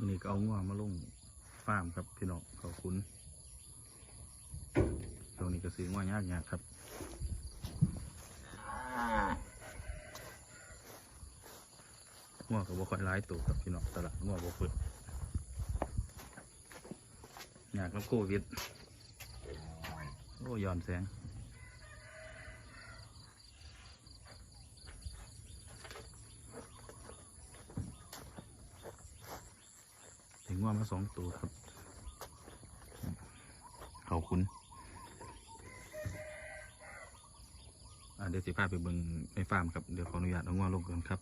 วันนี้ก็เอาง่วงมาลงฟาร์มครับพี่น้องเขาคุ้นช่วงนี้ก็ซื้อง่วงยากยากครับง่วงก็บ่ค่อยร้ายตัวครับพี่น้องตลาดง่วงบ่เปิดอยากน้ำโควิดโอ้ย้อนแสง ว่ามาสองตัวครับ เขาคุ้นอ่าเดี๋ยวสิพาไปเบิ่งในฟาร์มครับ เดี๋ยวขออนุญาตเอางวงลงก่อนครับ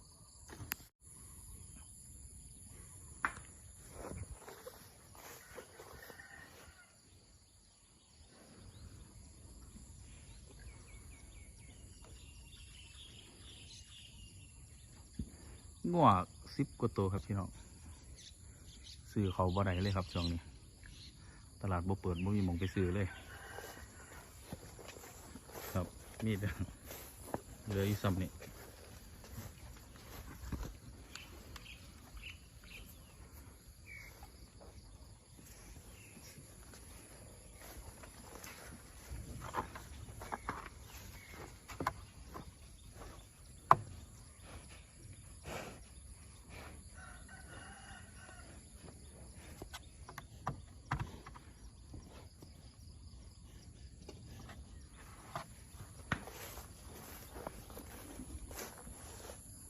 งวงสิบกว่าตัวครับพี่น้อง ซื้อเขาบ่ได้เลยครับช่วงนี้ ตลาดบ่เปิดบ่มีหมองไปซื้อเลย ครับมีดเหลืออีซ้ำนี่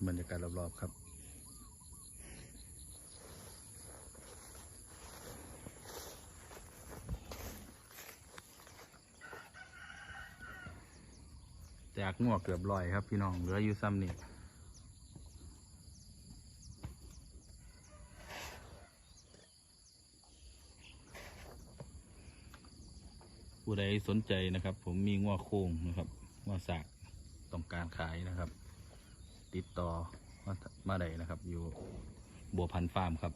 บรรยากาศรอบๆครับจากงวกเกือบลอยครับพี่น้องเหลืออยู่ซ้ำนี่ผู้ใดสนใจนะครับ ผมมีงวโค้งนะครับงวสากต้องการขายนะครับ ติดต่อมามาได้นะครับ อยู่บัวพันฟาร์มครับ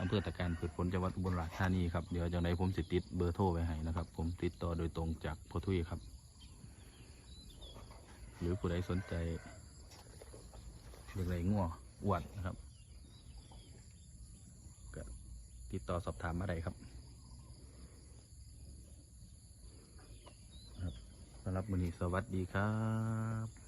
อำเภอตะการพืชผลจังหวัดอุบลราชธานีครับเดี๋ยวจังไดผมสิติดเบอร์โทรไว้ให้นะครับ ผมติดต่อโดยตรงจากพ่อทุยครับ หรือผู้ใดสนใจเรื่องไรง่วอวนนะครับก็ติดต่อสอบถามมาได้ครับครับสำหรับมือนี้สวัสดีครับ